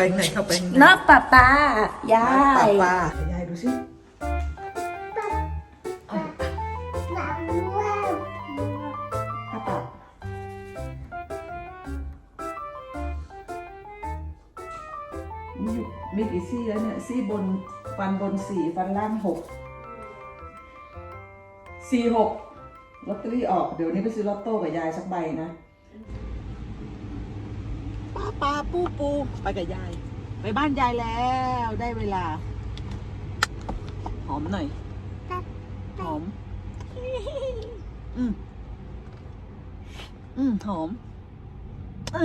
ไปข้างในเข้าไปข้างในนอกป้าป้ายาป้ายป้าป้ายายดูสิป้าป้ามีอยู่มีกี่ซี่แล้วเนี่ยซี่บนฟันบนสี่ฟันล่างหกสี่หกลอตเตอรี่ออกเดี๋ยวนี้ไปซื้อลอตโต้กับยายสักใบนะ ป้าป้าปูปู ไปกับยาย ไปบ้านยายแล้วได้เวลา หอมหน่อย หอม อืมอืมหอมเอ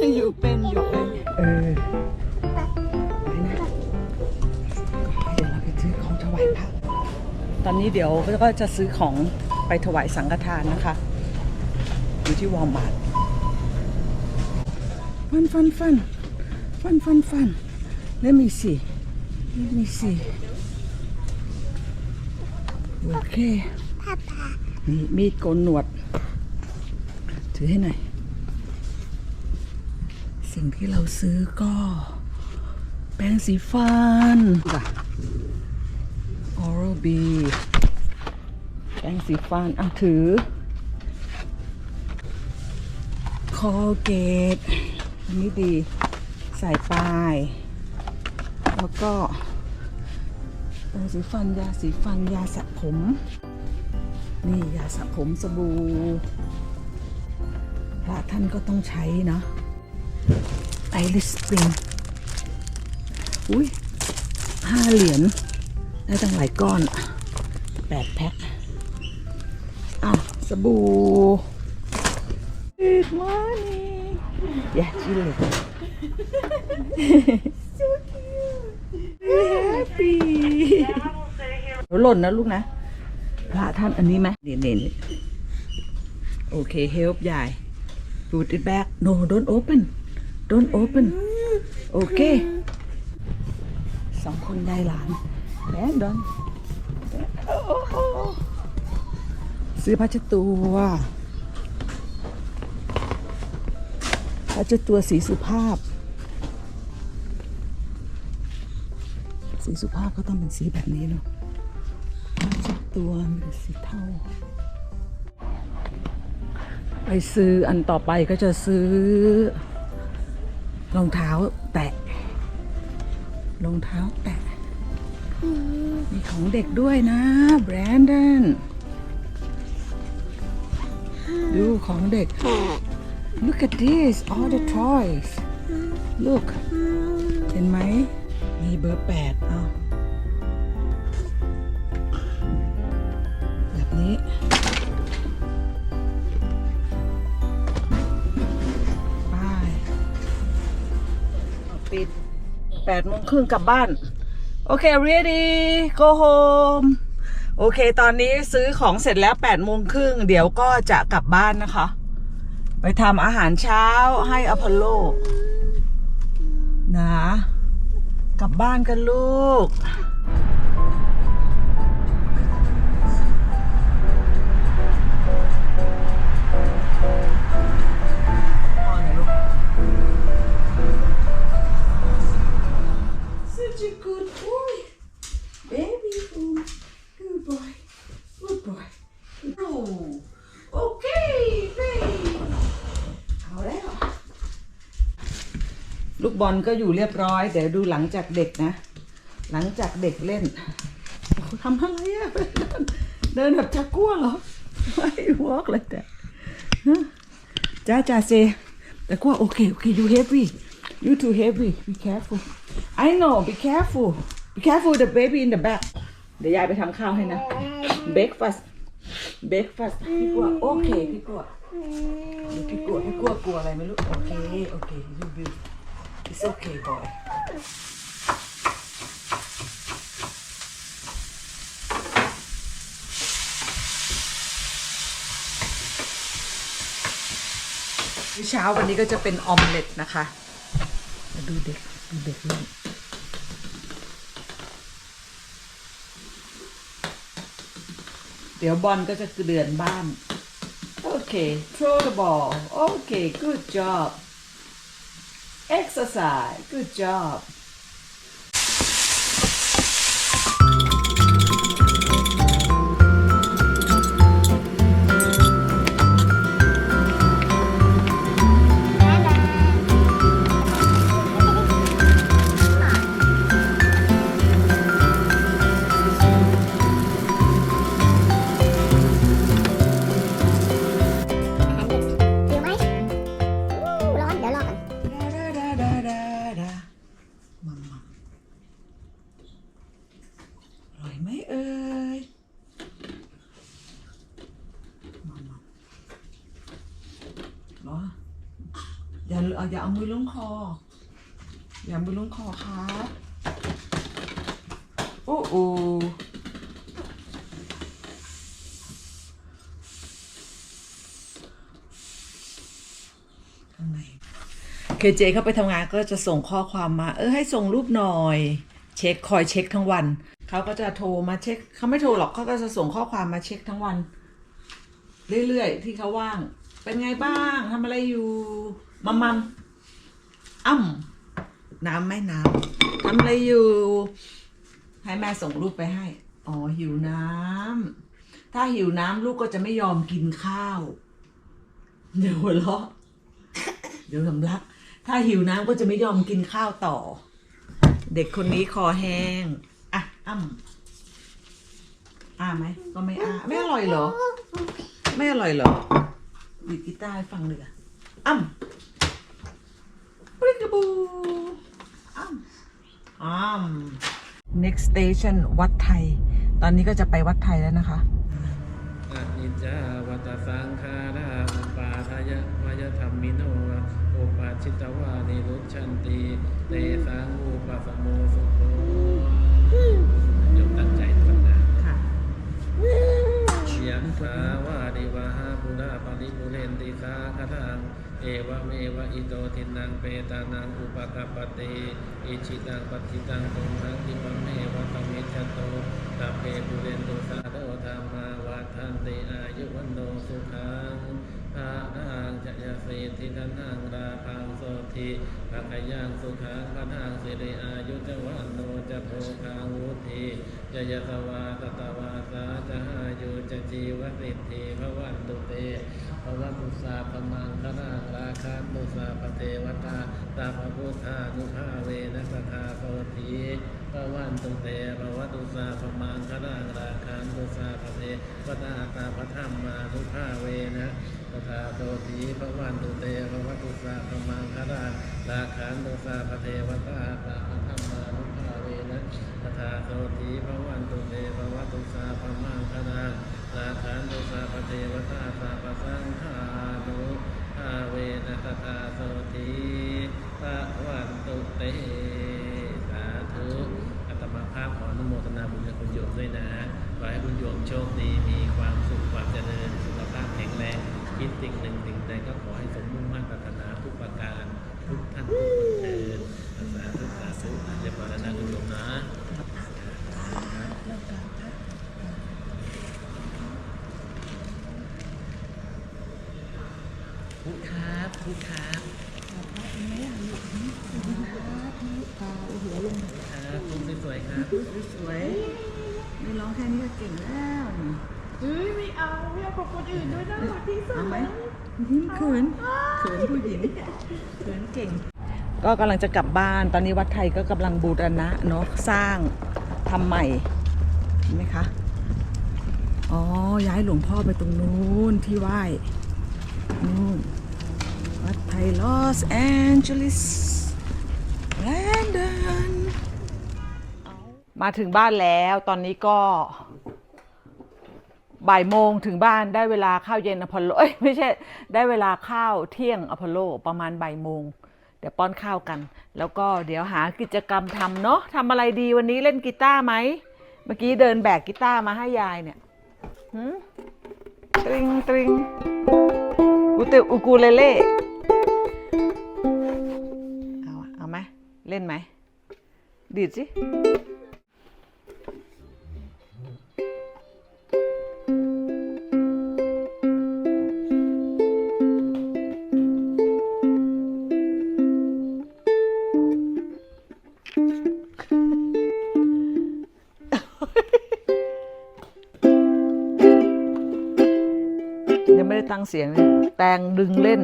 ออยู่เป็นอยู่เป็นเออไปนะเดี๋ยวเราไปซื้อของถวายพระตอนนี้เดี๋ยวก็จะซื้อของไปถวายสังฆทานนะคะ อยู่ที่วอลมาร์ท ฟันฟันฟันฟันฟันฟัน let me see let me see โอเคนี่มีดโกนหนวด ถือให้หน่อย สิ่งที่เราซื้อก็ แปรงสีฟัน Oral B แปรงสีฟันอะถือ คอเกต อันนี้ดีใส่ปลาย แล้วก็แปรงสีฟันยาสีฟันยาสระผม นี่ยาสระผมสบู่พระท่านก็ต้องใช้เนาะไอริสปริงอุ้ยห้าเหรียญได้ตั้งหลายก้อนแปดแพ็คอ้าวสบู่ Good morning Yeah, she look so cute happy เดี๋ยวหล่นนะลูกนะพระท่านอันนี้ไหมเด่นๆโอเค help ยาย put it back no don't open don't open โอเคสองคนยายหลานแอนดอนซื้อผ้าเช็ดตัว ผ้าเช็ดตัวสีสุภาพ สีสุภาพก็ต้องเป็นสีแบบนี้เนาะผ้าตัวเป็นสีเทาไปซื้ออันต่อไปก็จะซื้อรองเท้าแตะรองเท้าแตะมีของเด็กด้วยนะแบรนดอนดูของเด็ก Look at this all the toys Look เห็นไหม มีเบอร์แปดเอาแบบนี้ ไปปิดแปดโมงครึ่งกลับบ้าน โอเค ready go home โอเค ตอนนี้ซื้อของเสร็จแล้ว8ปดโมงครึ่ง เดี๋ยวก็จะกลับบ้านนะคะ ไปทำอาหารเช้าให้อพอลโล นะ กลับบ้านกันลูก ลูกบอลก็อยู่เรียบร้อย เดี๋ยวดูหลังจากเด็กนะ หลังจากเด็กเล่นทำอะไรอะเดินแบบชักกั้วเหรอไม่วอกเลยแต่จ้าจ้าเซแต่ก็โอเคโอเค you heavy you too heavy be careful I know be careful be careful the baby in the back เดี๋ยวยายไปทำข้าวให้นะ breakfast breakfast พี่กลัวโอเคพี่กลัวพี่กลัวพี่กลัวกลัวอะไรไม่รู้โอเคโอเค you be it's okay boy มื้อเช้าวันนี้ก็จะเป็นออมเล็ตนะคะมาดูเด็ก ดูเด็กเล่นเดี๋ยวบอลก็จะเดือนบ้าน โอเค throw the ball โอเค good job exercise. Good job อย่าเอามือลงคอ อย่ามือลงคอครับโอ้โอข้างเคเจเข้าไปทำงานก็จะส่งข้อความมา เออให้ส่งรูปหน่อย เช็คคอยเช็คทั้งวันเขาก็จะโทรมาเช็คเขาไม่โทรหรอกเขาก็จะส่งข้อความมาเช็คทั้งวัน เรื่อยๆที่เขาว่าง เป็นไงบ้างทำอะไรอยู่มัมมัม อ้ำน้ำไม่น้ำทำอะไรอยู่ ให้แม่ส่งรูปไปให้ อ๋อหิวน้ำถ้าหิวน้ำลูกก็จะไม่ยอมกินข้าว เดี๋ยวหัวเราะเดี๋ยวสำลัก ถ้าหิวน้ำก็จะไม่ยอมกินข้าวต่อ เด็กคนนี้คอแห้ง อะ อ้ำอ้าไหม ก็ไม่อ้า ไม่อร่อยเหรอ ไม่อร่อยเหรอดีดกีตาร์ให้ฟังเลยอะอ้ำ ปริกกะบูอ้ำอ้ำ next station วัดไทย ตอนนี้ก็จะไปวัดไทยแล้วนะคะอนิจจาวัตสังขาราอุปาทายะมายธรรมิโนอุปาชิตวานิรุชันติเตสังอุปสมโมสุโขโยมตั้งใจทำนะค่ะเฉียงสาวาดิวาหาปุราปริปุเรนติสาคทัง เอวะเมวะอิโตทินังเปตานังอุปกปปติอิชิตังปฏิตังตุมหังคิปะเมวะตมิจจโตตัพเพปุเรนตุสาโดธรรมาวาทันติอายุวันโนสุขังภา ยาสีทินันังราพังโสธิภะกยังสุขังพะนังสิริอายุจวันโนจะโพคังวุธิยยสวาตตวาสาจะหายุจะจีวสิทธิพระวันตุเตภวตุสาปมังคณาราคาตุสาปเทวตาตาภพุทธานุภาเวนัสธาโสธีภวันตุเตภวตุสาปมังคณาราคาตุสาปเทวตาตาพธรรมานุภาเวนะ สธาโสธีภวันตุเตภวตุสาปมังคาราคาขานตุสาปเทวตาตาธรรมานุภาเวนะสธาโสธีภวันตุเตภวตุสาปมังคาราคันตุสาปเทวตาสาปสังฆานุภาเวนะตตาโสธีพระวันตุเตสาธุอัตมาภาพขออนุโมทนาบุญกับคุณโยมด้วยนะขอให้คุณโยมโชคดีมีความสุขความเจริญ คิดสิ่งหนึ่งสิ่งใดก็ขอให้สมมุ่งมั่นปรารถนาทุกประการ ทุกท่านทุกคนเถิดสาธุสาธุเรียบร้อยแล้วนะคุณโยมนะ พูดครับพูดครับครับพูดสวยๆครับ สวยไม่ร้องแค่นี้ก็เก่งแล้วนี่ เฮ้ย ไม่เอา ไม่เอาของคนอื่นด้วยน่ารักที่สุด เอาไหมยิ้มเขินเขินผู้หญิงเขินเก่ง ก็กำลังจะกลับบ้าน ตอนนี้วัดไทยก็กำลังบูรณะเนาะสร้างทำใหม่เห็นไหมคะ อ๋อ ย้ายหลวงพ่อไปตรงนู้นที่ไหว้นู่นวัดไทยลอสแอนเจลิสแลนดอนมาถึงบ้านแล้วตอนนี้ก็บ่ายโมงถึงบ้านได้เวลาข้าวเย็นอพอลโลเอ้ยไม่ใช่ได้เวลาข้าวเที่ยงอพอลโลประมาณบ่ายโมง เดี๋ยวป้อนข้าวกัน แล้วก็เดี๋ยวหากิจกรรมทำเนาะทำอะไรดีวันนี้เล่นกีตาร์ไหม เมื่อกี้เดินแบกกีตาร์มาให้ยายเนี่ยหืมตริงตริงอุตอุกูเลเล่เอาอะเอาไหมเล่นไหมดีดสิ งเสียงแตงดึงเล่น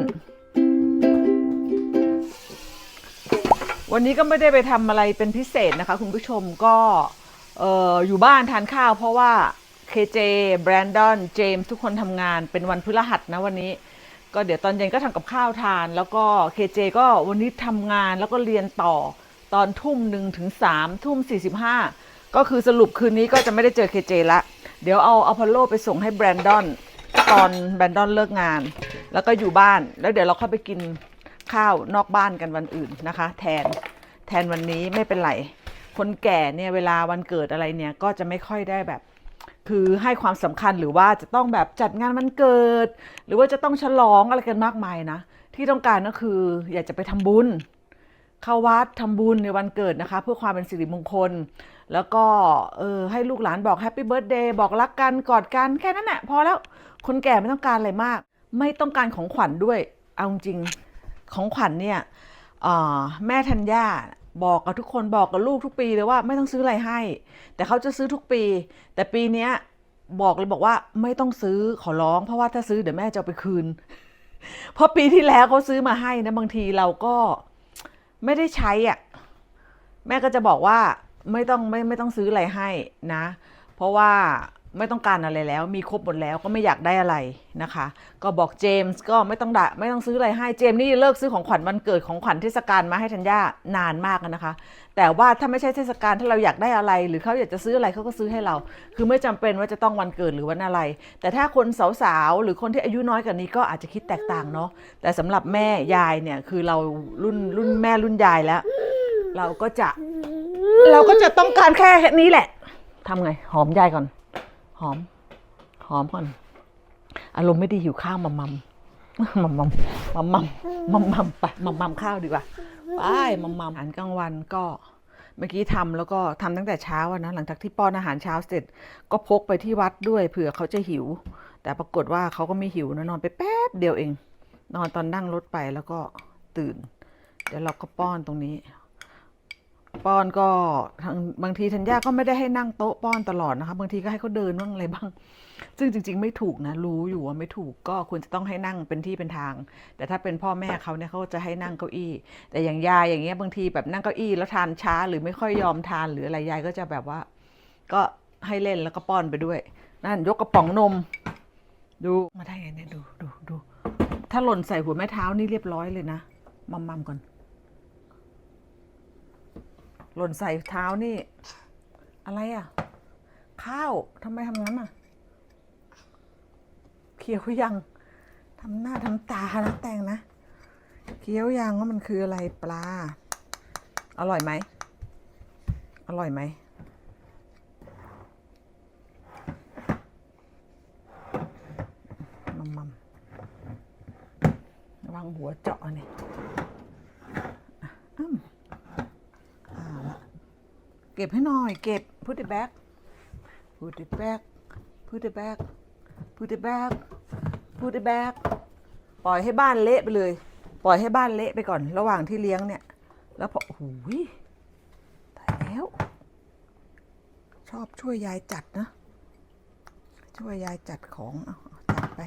วันนี้ก็ไม่ได้ไปทำอะไรเป็นพิเศษนะคะ คุณผู้ชมก็อออยู่บ้านทานข้าวเพราะว่า KJ แบรนดอน เจมส์ทุกคนทำงานเป็นวันพฤหัสนะวันนี้ ก็เดี๋ยวตอนเย็นก็ทำกับข้าวทาน แล้วก็ KJ ก็วันนี้ทำงานแล้วก็เรียนต่อตอนทุ่มหนึ่งถึงสามทุ่มสี่สิบห้าก็คือสรุปคืนนี้ก็จะไม่ได้เจอ KJ ละ เดี๋ยวเอาอพอลโลไปส่งให้แบรนดอน ตอนแบนดอนเลิกงาน แล้วก็อยู่บ้านแล้วเดี๋ยวเราค่อยไปกินข้าวนอกบ้านกันวันอื่นนะคะ แทนแทนวันนี้ไม่เป็นไร คนแก่เนี่ยเวลาวันเกิดอะไรเนี่ยก็จะไม่ค่อยได้แบบ คือให้ความสำคัญหรือว่าจะต้องแบบจัดงานวันเกิด หรือว่าจะต้องฉลองอะไรกันมากมายนะที่ต้องการก็คืออยากจะไปทำบุญเข้าวัดทำบุญในวันเกิดนะคะ เพื่อความเป็นสิริมงคล แล้วก็เออให้ลูกหลานบอกแฮปปี้เบิร์ดเดย์บอกรักกันกอดกันแค่นั้นแหละพอแล้วคนแก่ไม่ต้องการอะไรมาก ไม่ต้องการของขวัญด้วย เอาจริงของขวัญเนี่ยแม่ธัญญาบอกกับทุกคนบอกกับลูกทุกปีเลยว่าไม่ต้องซื้ออะไรให้ แต่เขาจะซื้อทุกปี แต่ปีเนี้ยบอกเลยบอกว่าไม่ต้องซื้อขอร้อง เพราะว่าถ้าซื้อเดี๋ยวแม่จะไปคืน เพราะปีที่แล้วเขาซื้อมาให้นะบางทีเราก็ไม่ได้ใช้อะแม่ก็จะบอกว่า ไม่ต้องไม่ไม่ต้องซื้ออะไรให้นะ เพราะว่าไม่ต้องการอะไรแล้ว มีครบหมดแล้วก็ไม่อยากได้อะไรนะคะ ก็บอกเจมส์ก็ไม่ต้องดะไม่ต้องซื้ออะไรให้เจมส์นี่เลิกซื้อของขวัญวันเกิดของขวัญเทศกาลมาให้ธัญญานานมากนะคะ แต่ว่าถ้าไม่ใช่เทศกาลถ้าเราอยากได้อะไร หรือเขาอยากจะซื้ออะไรเขาก็ซื้อให้เรา คือไม่จำเป็นว่าจะต้องวันเกิดหรือวันอะไร แต่ถ้าคนสาวๆหรือคนที่อายุน้อยกว่านี้ก็อาจจะคิดแตกต่างเนาะแต่สำหรับแม่ยายเนี่ยคือเรารุ่นรุ่นแม่รุ่นยายแล้ว เราก็จะ เราก็จะต้องการแค่นี้แหละทำไง หอมยายก่อน หอม หอมก่อน อารมณ์ไม่ดีหิวข้าวมัมมัมมัมมัมมัมมัมมัมมัมไปมัมมัมข้าวดีกว่าไปมัมมัมอาหารกลางวันก็เมื่อกี้ทำแล้วก็ทำตั้งแต่เช้าอะนะหลังจากที่ป้อนอาหารเช้าเสร็จ ก็พกไปที่วัดด้วยเผื่อเขาจะหิว แต่ปรากฏว่าเขาก็ไม่หิวนะนอนไปแป๊บเดียวเอง นอนตอนนั่งรถไปแล้วก็ตื่น เดี๋ยวเราก็ป้อนตรงนี้ ป้อนก็ทางบางทีธัญญาก็ไม่ได้ให้นั่งโต๊ะป้อนตลอดนะคะ บางทีก็ให้เขาเดินบ้างอะไรบ้าง ซึ่งจริง ๆ ไม่ถูกนะ รู้อยู่ว่าไม่ถูกก็ควรจะต้องให้นั่งเป็นที่เป็นทาง แต่ถ้าเป็นพ่อแม่เขาเนี่ยเขาจะให้นั่งเก้าอี้ แต่อย่างยายอย่างเงี้ยบางทีแบบนั่งเก้าอี้แล้วทานช้า หรือไม่ค่อยยอมทานหรืออะไรยายก็จะแบบว่า ก็ให้เล่นแล้วก็ป้อนไปด้วย นั่นยกกระป๋องนม ดูมาได้ไงเนี่ยดูดูดูถ้าหล่นใส่หัวแม่เท้านี่เรียบร้อยเลยนะมัมมัมก่อน หล่นใส่เท้านี่ อะไรอะ ข้าวทำไมทำงั้นอะเคี้ยวยังทำหน้าทำตานะแตงนะเคี้ยวยังว่ามันคืออะไรปลา อร่อยไหม อร่อยไหม มัมมัมระวังหัวเจาะนี่อะอ้ำ เอาละ เก็บให้หน่อย เก็บ put it back put it back put it back put it back put it back ปล่อยให้บ้านเละไปเลย ปล่อยให้บ้านเละไปก่อน ระหว่างที่เลี้ยงเนี่ย แล้วพอโอ้ยตายแล้ว ชอบช่วยยายจัดนะ ช่วยยายจัดของ เอาเอาจัดไป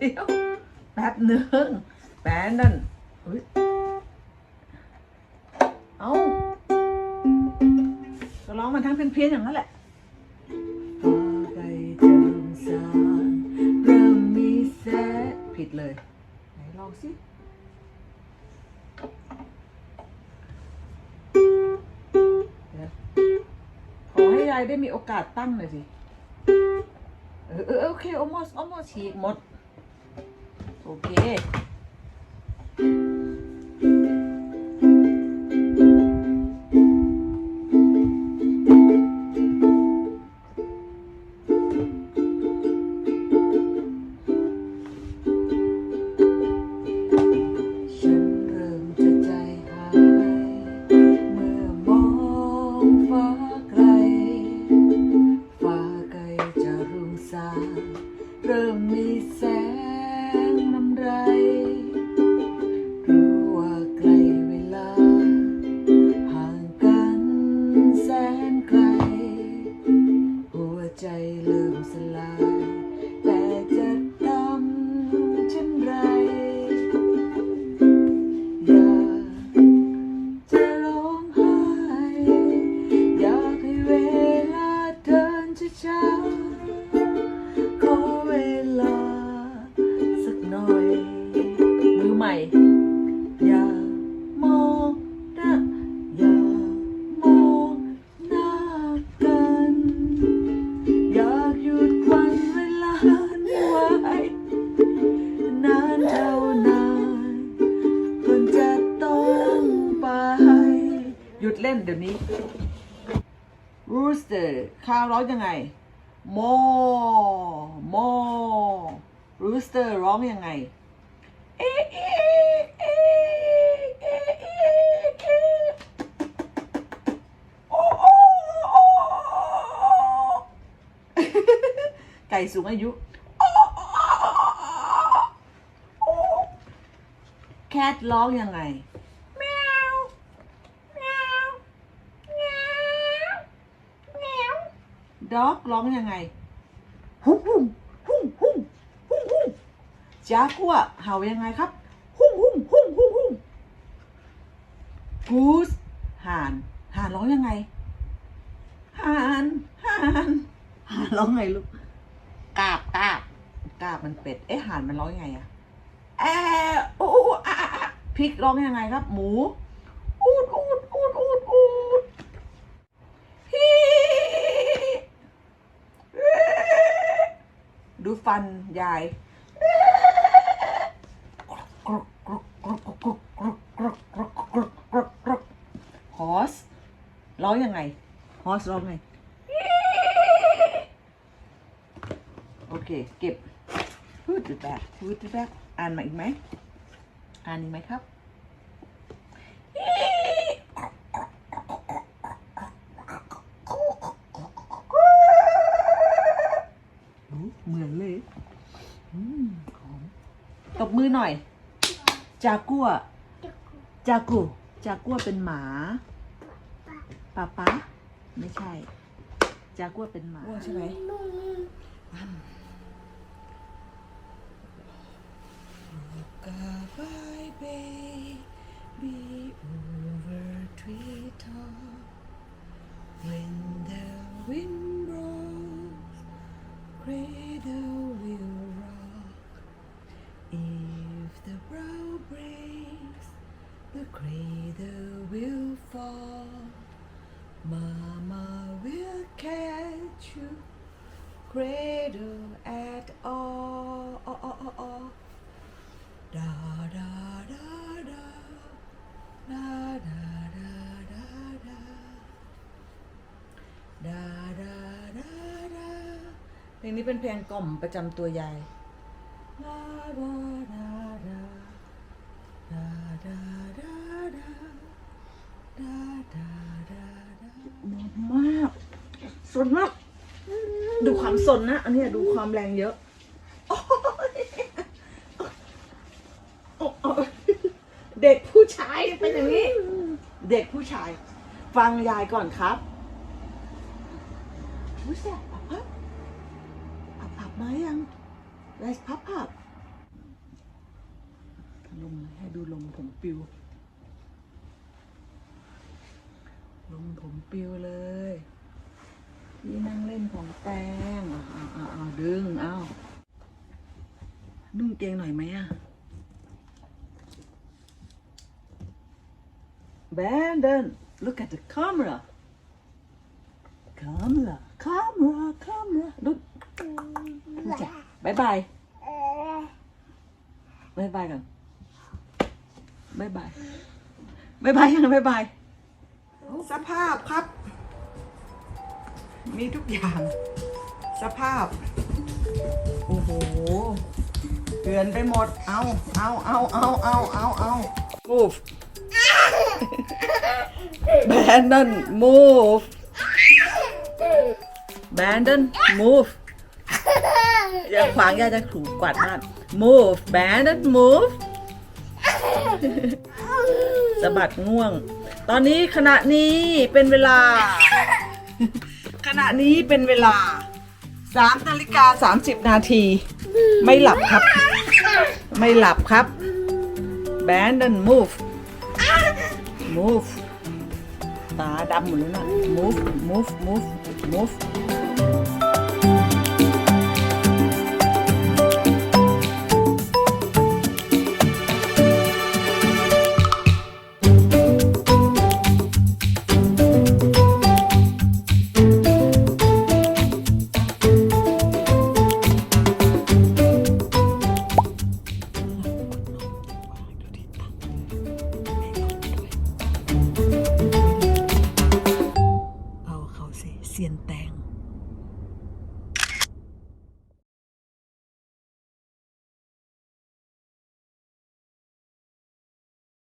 เดี๋ยว แป๊บหนึ่งแป๊บนั่นเอาก็ร้องมันทั้งเพี้ยนๆอย่างนั้นแหละฟ้าไกลจะลงสายเริ่มมีแสงผิดเลยไหนลองสิเดี๋ยวขอให้ยายได้มีโอกาสตั้งหน่อยสิ เออโอเค almost almost ฉีกหมด 거기에 ร้องยังไง mo mo rooster ร้องยังไงเอ๊ะเอ๊ะเอ๊ะเอ๊ะเอเอโอ้โอ้โอ้ไก่สูงอายุแคทร้องยังไง แมว แมว แมว แมว ด็อกร้องยังไงหุ่งหุ่งหุ่งหุ่งหุ่งหุ่งจากัวเห่ายังไงครับหุ่งหุ่งหุ่งหุ่งหุ่งกูสห่านห่านร้องยังไงห่านห่านห่านร้องไงลูกกาบกาบกาบมันเป็ดเอ๊ะห่านมันร้องยังไงอะแอะอูอะอะอะพริกร้องยังไงครับ หมู อูดอูดอูดอูดอูดฮีดู ฟันยายฮอสร้องยังไงฮอสร้องไง โอเค เก็บพูดแบบพูดแบบอ่านมาอีกไหม อ่านอีกไหมครับ เหมือนเลยอืมหอมตบ มือหน่อย จากัว จากู จากัวเป็นหมาป้าป๊าไม่ใช่ จากัวเป็นหมาใช่ไหม Goodbye, baby, over treetop. When the wind cradle will fall. Mama will catch you, cradle at all. all, all, all, all. Da da da da da da da da da da da da da เพลงนี้เป็นเพลงกล่อมประจำตัวยาย นนะ อันนี้ดูความแรงเยอะโอ้ยโอ้ยเด็กผู้ชายเป็นอย่างนี้ เด็กผู้ชาย ฟังยายก่อนครับรู้สึกพับพับพับพับมายังไรพับพับลมให้ดูลมผมปิว ลมผมปิวเลย พี่นั่งเล่นของแตงอ่าอ่าอ่าอ่าดึง เอานุ่งเกงหน่อยไหมอะ Brandon, look at the camera. Camera, camera, camera. Look, บายบายบายบายก่อนบายบายบายบายยังบายบายสภาพครับ มีทุกอย่าง สภาพ โอ้โหเกลือนไปหมด เอาเอาเอาเอาเอาเอาเอา move Brandon move Brandon move อย่าขวางอย่าจะถูกกวาดบ้าน move Brandon move สะบัดง่วง ตอนนี้ขณะนี้เป็นเวลา ขณะนี้เป็นเวลา3นาฬิกา30 นาที ไม่หลับครับ ไม่หลับครับ b a n d o n move move ตาดำหมดแล้วนะ move move move move